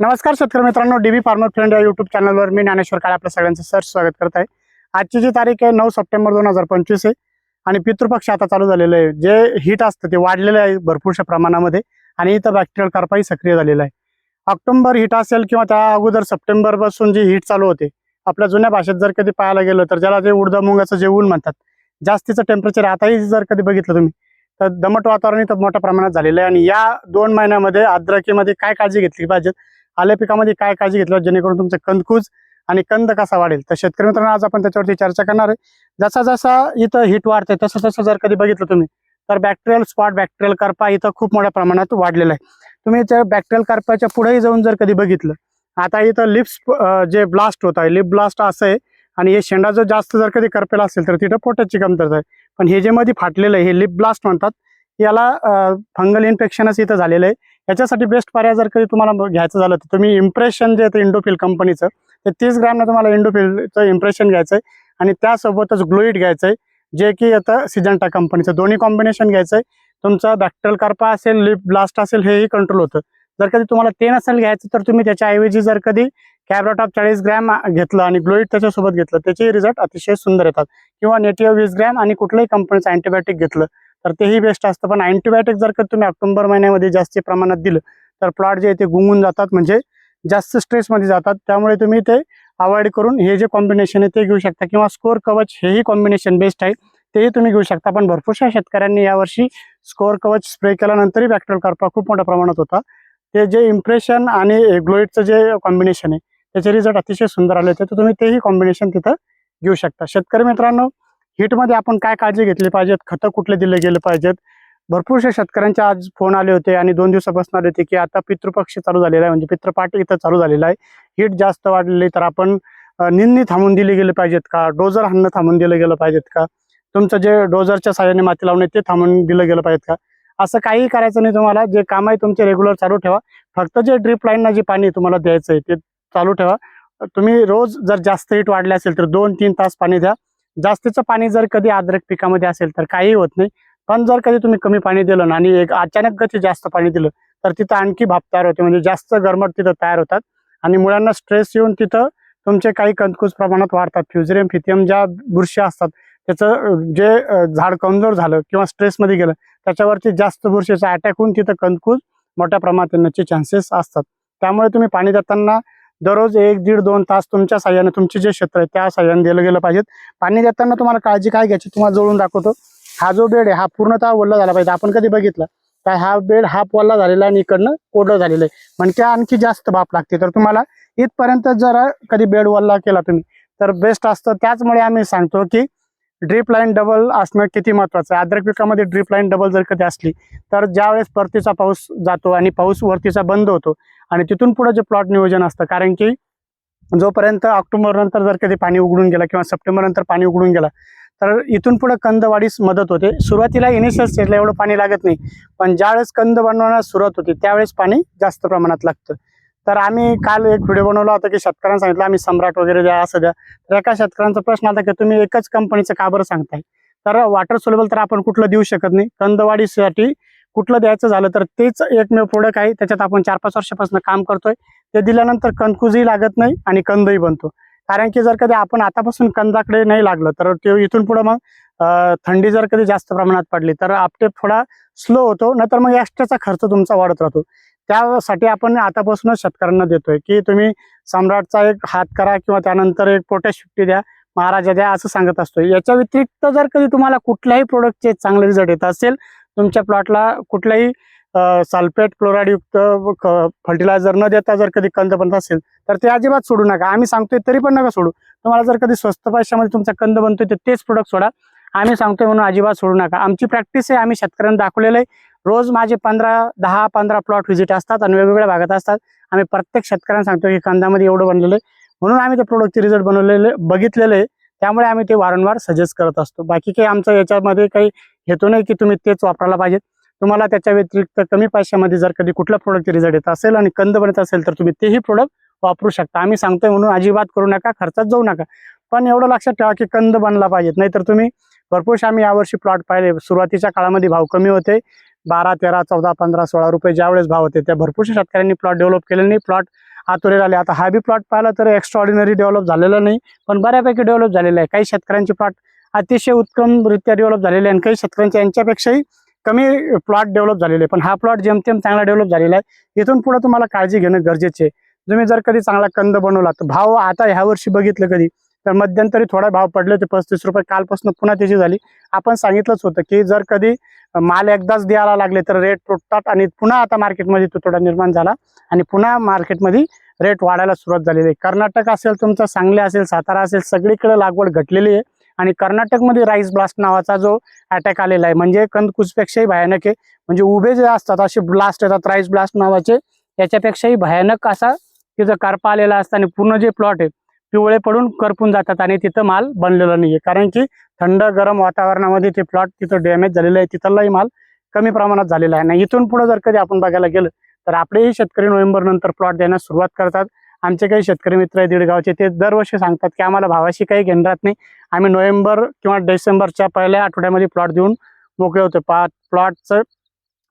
नमस्कार शेतकरी मित्रांनो डीबी फार्मर फ्रेंड या युट्यूब चॅनलवर मी ज्ञानेश्वर काळे आपल्या सगळ्यांचं सर स्वागत करत आहे. आजची जी तारीख आहे नऊ सप्टेंबर दोन हजार पंचवीस आहे आणि पितृपक्ष आता चालू झालेलं आहे. जे हीट असतं ते वाढलेलं आहे भरपूरशा प्रमाणामध्ये आणि इथं बॅक्टेरियल कार्पाही सक्रिय झालेला आहे. ऑक्टोबर हीट असेल किंवा त्या अगोदर सप्टेंबरपासून जी हीट चालू होते आपल्या जुन्या भाषेत जर कधी पाहायला गेलं तर ज्याला जे उडदा मुंगाचं जे ऊन म्हणतात जास्तीचं टेम्परेचर आताही जर कधी बघितलं तुम्ही तर दमट वातावरण इथं मोठ्या प्रमाणात झालेलं आहे आणि या दोन महिन्यामध्ये आद्रकीमध्ये काय काळजी घेतली पाहिजे आल्या पिकामध्ये काय काळजी घेतलं जेणेकरून तुमचं कंदकूज आणि कंद कसा वाढेल? तर शेतकरी मित्रांनो आज आपण त्याच्यावरती चर्चा करणार आहे. जसा जसा इथं हिट वाढते तसं तसं जर कधी बघितलं तुम्ही तर बॅक्टेरियल स्पॉट बॅक्टेरियल करपा इथं खूप मोठ्या प्रमाणात वाढलेला आहे. तुम्ही त्या बॅक्टेरियल करपाच्या पुढेही जाऊन जर कधी बघितलं आता इथं लिप्स जे ब्लास्ट होत आहे लिप ब्लास्ट असं आहे आणि हे शेंडा जर जास्त जर कधी करपेला असेल तर तिथं पोटाची कमतरता आहे. पण हे जे मध्ये फाटलेलं आहे हे लिप ब्लास्ट म्हणतात याला फंगल इन्फेक्शनच इथं झालेलं आहे. याच्यासाठी बेस्ट पर्याय जर कधी तुम्हाला घ्यायचं झालं तर तुम्ही इम्प्रेशन जे आहे इंडोफिल कंपनीचं ते तीस ग्रॅमनं तुम्हाला इंडोफिलचं इम्प्रेशन घ्यायचं आहे आणि त्यासोबतच ग्लोईट घ्यायचं आहे जे की आता सिजंटा कंपनीचं दोन्ही कॉम्बिनेशन घ्यायचं आहे तुमचा बॅक्टरल कार्पा असेल लिप ब्लास्ट असेल हेही कंट्रोल होतं. जर कधी तुम्हाला ते नसेल घ्यायचं तर तुम्ही त्याच्याऐवजी जर कधी कॅब्रोटॉप चाळीस ग्रॅम घेतलं आणि ग्लोईट त्याच्यासोबत घेतलं त्याचे रिझल्ट अतिशय सुंदर येतात. किंवा नेटिव्ह वीस ग्रॅम आणि कुठल्याही कंपनीचं अँटीबायोटिक घेतलं तर तेही बेस्ट असतं. पण अँटीबायोटिक जर का तुम्ही ऑक्टोबर महिन्यामध्ये जास्त प्रमाणात दिलं तर प्लॉट जे आहे ते गुंगून जातात. म्हणजे जास्त स्ट्रेसमध्ये जातात. त्यामुळे तुम्ही ते अवॉइड करून हे जे कॉम्बिनेशन आहे ते घेऊ शकता. किंवा स्कोर कवच हेही कॉम्बिनेशन बेस्ट आहे. तेही तुम्ही घेऊ शकता. पण भरपूरशा शेतकऱ्यांनी यावर्षी स्कोर कवच स्प्रे केल्यानंतरही बॅक्टेरियल कार्पा खूप मोठ्या प्रमाणात होता. ते जे इम्प्रेशन आणि ग्लोईडचं जे कॉम्बिनेशन आहे त्याचे रिझल्ट अतिशय सुंदर आले होते. तर तुम्ही तेही कॉम्बिनेशन तिथं घेऊ शकता. शेतकरी मित्रांनो हिटमध्ये आपण काय काळजी घेतली पाहिजेत? खतं कुठले दिले गेले पाहिजेत? भरपूरशा शेतकऱ्यांचे आज फोन आले होते आणि दोन दिवसापासून आले होते की आता पितृपक्ष चालू झालेला आहे म्हणजे पितृपाठ इथं चालू झालेला आहे. हीट जास्त वाढलेली तर आपण निंदणी थांबून दिली गेली पाहिजेत का? डोजर हाणणं थांबून दिलं गेलं पाहिजेत का? तुमचं जे डोजरच्या साह्याने माती लावणे ते थांबून दिलं गेलं पाहिजेत का? असं काही करायचं नाही तुम्हाला जे काम आहे तुमचे रेग्युलर चालू ठेवा. फक्त जे ड्रीप लाईनना जे पाणी तुम्हाला द्यायचं आहे ते चालू ठेवा. तुम्ही रोज जर जास्त हिट वाढले असेल तर दोन तीन तास पाणी द्या. जास्तीचं पाणी जर कधी अद्रक पिकामध्ये असेल तर काही होत नाही. पण जर कधी तुम्ही कमी पाणी दिलं ना आणि एक अचानक गती जास्त पाणी दिलं तर तिथं आणखी भाप तयार होते. म्हणजे जास्त गरमट तिथं तयार होतात. आणि मुलांना स्ट्रेस येऊन तिथं तुमचे काही कंदकूज प्रमाणात वाढतात. फ्युजरियम फिथियम ज्या बुरशी असतात त्याचं जे झाड कमजोर झालं किंवा स्ट्रेसमध्ये गेलं त्याच्यावरती जास्त बुरशीचा अटॅक होऊन तिथं कंदकूज मोठ्या प्रमाणात येण्याचे चान्सेस असतात. त्यामुळे तुम्ही पाणी देताना दररोज एक दीड दोन तास तुमच्या साह्याने तुमचे जे क्षेत्र आहे त्या साह्याने दिलं गेलं पाहिजेत. पाणी देताना तुम्हाला काळजी काय घ्यायची तुम्हाला जवळून दाखवतो. हा जो बेड आहे हा पूर्णतः ओल्ला झाला पाहिजे. आपण कधी बघितलं तर हा बेड हा ओल्ला झालेला आहे आणि इकडनं कोरडं झालेलं आहे. म्हणजे आणखी जास्त बाप लागते. तर तुम्हाला इथपर्यंत जरा कधी बेड वल्ला केला तुम्ही तर बेस्ट असतं. त्याचमुळे आम्ही सांगतो की ड्रीप लाईन डबल असणं किती महत्त्वाचं आहे? अद्रक पिकामध्ये ड्रीप लाईन डबल जर कधी असली तर ज्यावेळेस परतीचा पाऊस जातो आणि पाऊस वरतीचा बंद होतो आणि तिथून पुढे जे प्लॉट नियोजन असतं कारण की जोपर्यंत ऑक्टोबर नंतर जर कधी पाणी उघडून गेलं किंवा सप्टेंबर नंतर पाणी उघडून गेला तर इथून पुढे कंद वाढीस मदत होते. सुरुवातीला इनिशियल स्टेजला एवढं पाणी लागत नाही पण ज्यावेळेस कंद बनवण्यास सुरुवात होती त्यावेळेस पाणी जास्त प्रमाणात लागतं. तर आम्ही काल एक व्हिडिओ बनवला होता की शेतकऱ्यांना सांगितलं आम्ही सम्राट वगैरे द्या असं द्या. तर एका शेतकऱ्यांचा प्रश्न आता की तुम्ही एकच कंपनीचं का बरं सांगताय? तर वॉटर सोलेबल तर आपण कुठलं देऊ शकत नाही. कंदवाडीसाठी कुठलं द्यायचं झालं तर तेच एकमेव प्रोडक्ट आहे. त्याच्यात आपण चार पाच वर्षापासून काम करतोय. ते दिल्यानंतर कंदकुजही लागत नाही आणि कंदही बनतो. कारण की जर कधी आपण आतापासून कंदाकडे नाही लागलं तर ते इथून पुढे मग थंडी जर कधी जास्त प्रमाणात पडली तर आपटे थोडा स्लो होतो. नाहीतर मग एक्स्ट्राचा खर्च तुमचा वाढत राहतो. त्यासाठी आपण आतापासूनच शेतकऱ्यांना देतोय की तुम्ही सम्राटचा एक हात करा किंवा त्यानंतर एक पोटॅश फिफ्टी द्या महाराजा द्या असं सांगत असतो याच्या व्यतिरिक्त जर कधी तुम्हाला कुठल्याही प्रोडक्टचे चांगले रिझल्ट येत असेल तुमच्या प्लॉटला कुठल्याही सल्फेट क्लोराईडयुक्त फर्टिलायझर न देता जर कधी कंद बनत असेल तर ते अजिबात सोडू नका. आम्ही सांगतोय तरी पण नका सोडू. तुम्हाला जर कधी स्वस्त पैशामध्ये तुमचा कंद बनतोय तर तेच प्रोडक्ट सोडा. आम्ही सांगतोय म्हणून अजिबात सोडू नका. आमची प्रॅक्टिस आहे आम्ही शेतकऱ्यांना दाखवलेलं आहे. रोज माझे पंधरा दहा पंधरा प्लॉट व्हिजिट असतात आणि वेगवेगळ्या भागात असतात. आम्ही प्रत्येक शेतकऱ्यांना सांगतो की कंदामध्ये एवढं बनलेलं आहे. म्हणून आम्ही ते प्रोडक्टचे रिझल्ट बनवलेले बघितलेले आहे. त्यामुळे आम्ही ते वारंवार सजेस्ट करत असतो. बाकी काही आमचं याच्यामध्ये काही हेतू नाही की तुम्ही तेच वापरायला पाहिजेत तुम्हाला त्याच्या व्यतिरिक्त कमी पैशामध्ये जर कधी कुठल्या प्रोडक्टचे रिझल्ट येत असेल आणि कंद बनत असेल तर तुम्ही तेही प्रोडक्ट वापरू शकता. आम्ही सांगतोय म्हणून अजिबात करू नका खर्चात जाऊ नका. पण एवढं लक्षात ठेवा की कंद बनला पाहिजेत. नाहीतर तुम्ही भरपूर आम्ही यावर्षी प्लॉट पाहिले. सुरुवातीच्या काळामध्ये भाव कमी होते. बारा तेरा चौदा पंधरा सोळा रुपये ज्यावेळेस भाव होते त्या भरपूरशा शेतकऱ्यांनी प्लॉट डेव्हलप केले नाही. प्लॉट आतुरे आले आता हा बी प्लॉट पाहिला तर एक्स्ट्रा ऑर्डिनरी डेव्हलप झालेला नाही पण बऱ्यापैकी डेव्हलप झालेला आहे. काही शेतकऱ्यांचे प्लॉट अतिशय उत्तमरित्या डेव्हलप झालेले आहे आणि काही शेतकऱ्यांचे यांच्यापेक्षाही कमी प्लॉट डेव्हलप झालेले आहे. पण हा प्लॉट जेमतेम चांगला डेव्हलप झालेला आहे. इथून पुढे तुम्हाला काळजी घेणं गरजेचे आहे. तुम्ही जर कधी चांगला कंद बनवला तर भाव आता ह्या वर्षी बघितलं कधी तर मध्यंतरी थोडा भाव पडले होते पस्तीस रुपये. कालपासून पुन्हा त्याची झाली. आपण सांगितलंच होतं की जर कधी माल एकदाच द्यायला लागले तर रेट तुटतात आणि पुन्हा आता मार्केटमध्ये तुटवडा निर्माण झाला आणि पुन्हा मार्केटमध्ये रेट वाढायला सुरुवात झालेली आहे. कर्नाटक असेल तुमचं सांगली असेल सातारा असेल सगळीकडे लागवड घटलेली आहे. आणि कर्नाटकमध्ये राईस ब्लास्ट नावाचा जो अटॅक आलेला आहे म्हणजे कंदकुसपेक्षाही भयानक आहे. म्हणजे उभे जे असतात असे ब्लास्ट येतात राईस ब्लास्ट नावाचे याच्यापेक्षाही भयानक असा तिथं करपा आलेला असतं आणि पूर्ण जे प्लॉट आहे पिवळे पडून करपून जातात आणि तिथं माल बनलेला नाहीये. कारण की थंड गरम वातावरणामध्ये ते प्लॉट तिथं डॅमेज झालेलं आहे. तिथलाही माल कमी प्रमाणात झालेला आहे. आणि इथून पुढे जर कधी आपण बघायला गेलं तर आपलेही शेतकरी नोव्हेंबर नंतर प्लॉट देण्यास सुरुवात करतात. आमचे काही शेतकरी मित्र आहे दीडगावचे ते दरवर्षी सांगतात की आम्हाला भावाशी काही घेणं राहत नाही. आम्ही नोव्हेंबर किंवा डिसेंबरच्या पहिल्या आठवड्यामध्ये प्लॉट देऊन मोकळे होतो. पा प्लॉटचं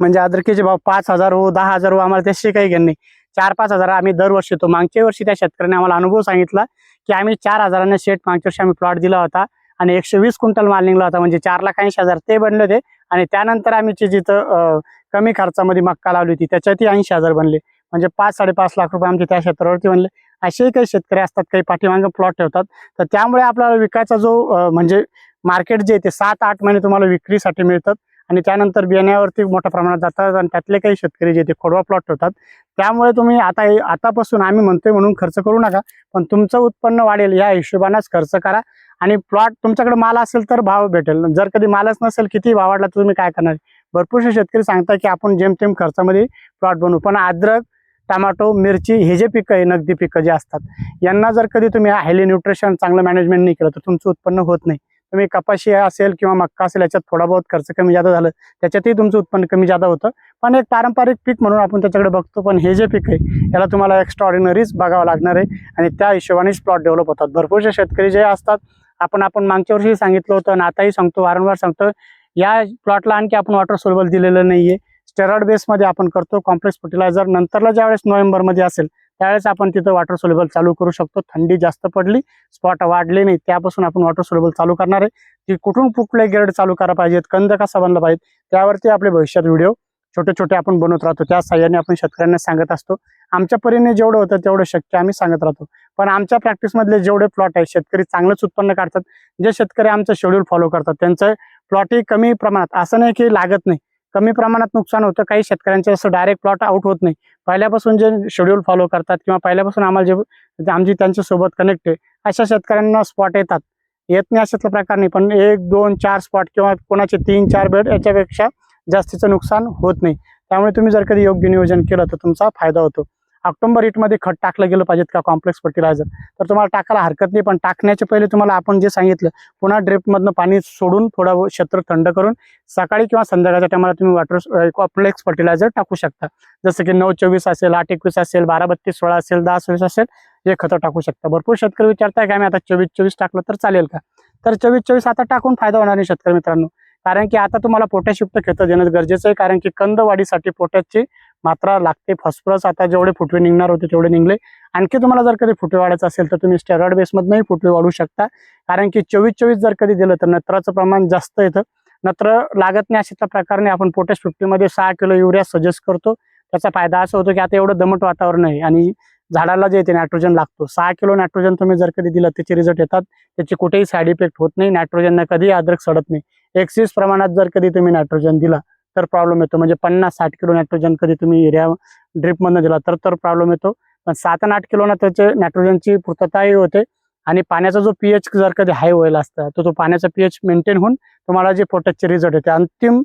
म्हणजे अदरकीचे भाव पाच हजार हो दहा हजार हो आम्हाला त्याशी काही घेण नाही. चार पाच हजार आम्ही दरवर्षी तो मागच्या वर्षी त्या शेतकऱ्याने आम्हाला अनुभव सांगितला की आम्ही चार हजारांना शेट मागच्या वर्षी आम्ही प्लॉट दिला होता आणि एकशे वीस क्विंटल माल निघला होता. म्हणजे चार लाख ऐंशी हजार ते बनले होते. आणि त्यानंतर आम्ही जे जिथं कमी खर्चामध्ये मक्का लावली होती त्याच्यातही ऐंशी हजार बनले. म्हणजे पाच साडेपाच लाख रुपये आमचे त्या क्षेत्रावरती बनले. असेही काही शेतकरी असतात काही पाठीमागे प्लॉट ठेवतात. तर त्यामुळे आपल्याला विकायचा जो म्हणजे मार्केट जे आहे ते सात आठ महिने तुम्हाला विक्रीसाठी मिळतात. आणि त्यानंतर बियाण्यावरती मोठ्या प्रमाणात जातात आणि त्यातले काही शेतकरी जे ते खोडवा प्लॉट ठेवतात. त्यामुळे तुम्ही आता आतापासून आम्ही म्हणतोय म्हणून खर्च करू नका पण तुमचं उत्पन्न वाढेल या हिशोबानेच खर्च करा आणि प्लॉट तुमच्याकडे माल असेल तर भाव भेटेल. जर कधी मालच नसेल किती भाव वाढला तर तुम्ही काय करणार? भरपूरसे शेतकरी सांगतात की आपण जेमतेम खर्चामध्ये प्लॉट बनवू. पण अद्रक टमाटो मिरची हे जे पिकं आहे नगदी पिकं जे असतात यांना जर कधी तुम्ही हायली न्यूट्रिशन चांगलं मॅनेजमेंट नाही केलं तर तुमचं उत्पन्न होत नाही. तुम्ही कपाशी असेल किंवा मक्का असेल याच्यात थोडा बहुत खर्च कमी जादा झालं त्याच्यातही तुमचं उत्पन्न कमी जादा होतं. पण एक पारंपरिक पीक म्हणून आपण त्याच्याकडे बघतो पण हे जे पीक आहे याला तुम्हाला एक्स्ट्रा ऑर्डिनरीच बघावं लागणार आहे. आणि त्या हिशोबानेच प्लॉट डेव्हलप होतात. भरपूरसे शेतकरी जे असतात आपण आपण मागच्या वर्षी सांगितलं होतं आणि आताही सांगतो वारंवार सांगतो या प्लॉटला आणखी आपण वॉटर सोलबल दिलेलं नाही आहे स्टेरॉइड बेसमध्ये आपण करतो कॉम्प्लेक्स फर्टिलायझर नंतरला ज्यावेळेस नोव्हेंबरमध्ये असेल त्यावेळेस आपण तिथं वॉटर सोलेबल चालू करू शकतो. थंडी जास्त पडली स्पॉट वाढले नाही त्यापासून आपण वॉटर सोलेबल चालू करणार आहे. ती कुठून कुठले ग्रेड चालू करायला पाहिजेत कंद कसा बनला पाहिजे त्यावरती आपले भविष्यात व्हिडिओ छोटे छोटे आपण बनवत राहतो. त्या साह्याने आपण शेतकऱ्यांना सांगत असतो. आमच्या परीने जेवढं होतं तेवढं शक्य आम्ही सांगत राहतो. पण आमच्या प्रॅक्टिसमधले जेवढे प्लॉट आहेत शेतकरी चांगलंच उत्पन्न काढतात. जे शेतकरी आमचं शेड्यूल फॉलो करतात त्यांचं प्लॉटही कमी प्रमाणात. असं नाही की लागत नाही. कमी प्रमाणात नुकसान होतं. काही शेतकऱ्यांचे असं डायरेक्ट प्लॉट आउट होत नाही. पहिल्यापासून जे शेड्यूल फॉलो करतात किंवा पहिल्यापासून आम्हाला जे आमची त्यांच्यासोबत कनेक्ट आहे अशा शेतकऱ्यांना स्पॉट येतात. येत नाही अशातला प्रकार नाही. पण एक दोन चार स्पॉट किंवा कोणाचे तीन चार बेड याच्यापेक्षा जास्तीचं नुकसान होत नाही. त्यामुळे तुम्ही जर कधी योग्य नियोजन केलं तर तुमचा फायदा होतो. ऑक्टोबरमध्ये खत टाकलं गेलं पाहिजेत का कॉम्प्लेक्स फर्टिलायझर तर तुम्हाला टाकायला हरकत नाही पण टाकण्याच्या पहिले तुम्हाला आपण जे सांगितलं पुन्हा ड्रिपमधनं पाणी सोडून थोडं क्षेत्र थंड करून सकाळी किंवा संध्याकाळच्या टायमाला तुम्ही वॉटर कॉम्प्लेक्स फर्टिलायझर टाकू शकता. जसं की नऊ चोवीस असेल आठ एकवीस असेल बारा बत्तीस सोळा असेल दहा सव्वीस असेल हे खतं टाकू शकता. भरपूर शेतकरी विचारताय की आम्ही आता चोवीस चोवीस टाकलं तर चालेल का? तर चोवीस चोवीस आता टाकून फायदा होणार नाही शेतकरी मित्रांनो. कारण की आता तुम्हाला पोटॅशयुक्त खतं देणं गरजेचं आहे कारण की कंद वाढीसाठी पोटॅशची मात्रा लागते फॉस्फरस. आता जेवढे फुटवे निघणार होते तेवढे निघले. आणखी तुम्हाला जर कधी फुटवे वाढायचं असेल तर तुम्ही स्टेरॉइड बेसमधनंही फुटवे वाढू शकता. कारण की चोवीस चोवीस जर कधी दिलं तर नत्राचं प्रमाण जास्त येतं. नत्र लागत नाही अशा प्रकारे आपण पोटॅश फिफ्टीमध्ये सहा किलो युरिया सजेस्ट करतो. त्याचा फायदा असा होतो की आता एवढं दमट वातावरण आहे आणि झाडाला जे येते नायट्रोजन लागतो. सहा किलो नायट्रोजन तुम्ही जर कधी दिलं त्याचे रिझल्ट येतात. त्याचे कुठेही साईड इफेक्ट होत नाही. नायट्रोजन कधी अद्रक सडत नाही. एक्सिस प्रमाणात जर कधी तुम्ही नायट्रोजन दिला तर प्रॉब्लेम येतो. म्हणजे पन्नास साठ किलो नायट्रोजन कधी तुम्ही एरिया ड्रिपमधनं दिला तर तर प्रॉब्लेम येतो. पण सात आणि आठ किलोनं त्याचे नायट्रोजनची पूर्तताही होते. आणि पाण्याचा जो पीएच जर कधी हाय व्हायला असता तर तो पाण्याचा पीएच मेंटेन होऊन तुम्हाला जे पोटॅशचे रिझल्ट येते अंतिम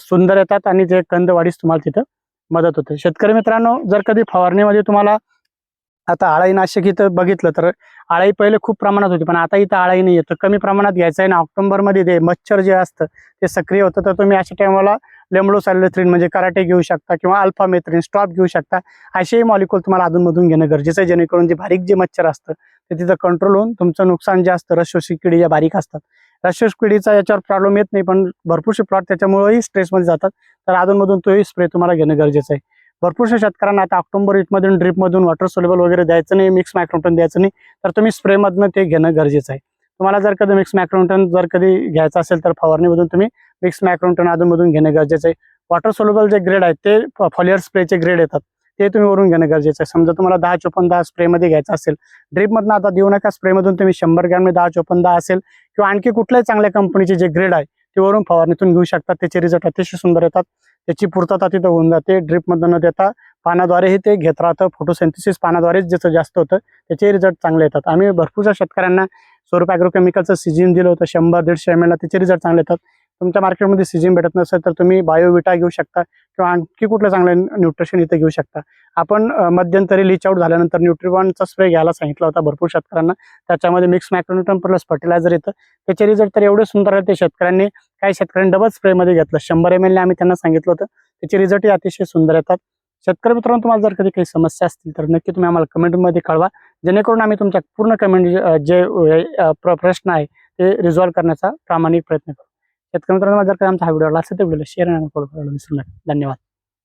सुंदर येतात आणि जे कंद वाढीस तुम्हाला तिथं मदत होते. शेतकरी मित्रांनो जर कधी फवारणीमध्ये तुम्हाला आता आळाई नाशिक इथं बघितलं तर आळाई पहिले खूप प्रमाणात होती पण आता इथं आळाई नाही तर कमी प्रमाणात घ्यायचं आहे ना. ऑक्टोबरमध्ये ते मच्छर जे असतं ते सक्रिय होतं. तर तुम्ही अशा टायमाला लेमडो सॅलोथ्रिन म्हणजे कराटे घेऊ शकता किंवा अल्फा मेथ्रीन स्टॉप घेऊ शकता. असेही मॉलिक्युल तुम्हाला अधूनमधून घेणं गरजेचं आहे जेणेकरून जे बारीक जे मच्छर असतं ते तिथं कंट्रोल होऊन तुमचं नुकसान जे असतं रसशोषी किडी ज्या बारीक असतात. रशेश किडीचा याच्यावर प्रॉब्लेम येत नाही पण भरपूरसे प्लॉट त्याच्यामुळेही स्ट्रेसमध्ये जातात. तर अधूनमधून तोही स्प्रे तुम्हाला घेणं गरजेचं आहे. भरपूरशा शेतकऱ्यांना आता ऑक्टोबर मधून ड्रीपमधून वॉटर सोलेबल वगैरे द्यायचं नाही मिक्स मायक्रोटन द्यायचं नाही तर तुम्ही स्प्रेमधनं ते घेणं गरजेचं आहे. तुम्हाला जर कधी मिक्स मॅक्रोटन जर कधी घ्यायचं असेल तर फवारणीमधून तुम्ही मिक्स मॅक्रोटन अधूनमधून घेणं गरजेचं आहे. वॉटर सोलेबल जे ग्रेड आहेत ते फॉलियर स्प्रेचे ग्रेड येतात ते तुम्ही वरून घेणं गरजेचं आहे. समजा तुम्हाला दहा चोपन्न दहा स्प्रेमध्ये घ्यायचं असेल ड्रीपमधनं आता देऊ नका स्प्रेमधून तुम्ही शंभर ग्रॅमने दहा चोपन्न दहा असेल किंवा आणखी कुठल्याही चांगल्या कंपनीचे जे ग्रेड आहे ते वरून फवारणीतून घेऊ शकतात त्याचे रिझल्ट अतिशय सुंदर येतात. त्याची पूर्तता तिथं होऊन जाते. ड्रिपमधनं न देता पानाद्वारेही ते घेत राहतं. फोटोसेंथिसिस पानाद्वारेच ज्याचं जास्त होतं त्याचे रिझल्ट चांगले येतात. आम्ही भरपूरशा शेतकऱ्यांना स्वरूप ॲग्रोकेमिकलचं सिजिन दिलं होतं. शंभर दीडशे एम एलला त्याचे रिझल्ट चांगले येतात. तुमच्या मार्केटमध्ये सिजिन भेटत नसेल तर तुम्ही बायोविटा घेऊ शकता किंवा आणखी कुठलं चांगलं न्यूट्रिशन इथे घेऊ शकता. आपण मध्यंतरी लिच आउट झाल्यानंतर न्यूट्रिबॉनचा स्प्रे घ्यायला सांगितला होता भरपूर शेतकऱ्यांना. त्याच्यामध्ये मिक्स मॅक्रोन्युट्रन प्लस फर्टिलायझर येतं. त्याचे रिझल्ट तर एवढे सुंदर आहेत ते शेतकऱ्यांनी काही शेतकऱ्यांनी डबल स्प्रेमध्ये घेतलं. शंभर एम एलने आम्ही त्यांना सांगितलं होतं. त्याचे रिझल्टही अतिशय सुंदर येतात. शेतकरी मित्रांनो तुम्हाला जर कधी काही समस्या असतील तर नक्की तुम्ही आम्हाला कमेंटमध्ये कळवा. जेणेकरून आम्ही तुमच्या पूर्ण कमेंट जे प्र- प्रश्न आहे ते रिझॉल्व्ह करण्याचा प्रामाणिक प्रयत्न करू. शेतकरी मित्रांनो जर काही आमचा हा व्हिडिओ आवडला असेल तर व्हिडिओला शेअर आणि फॉलो करायला विसरू नका. धन्यवाद.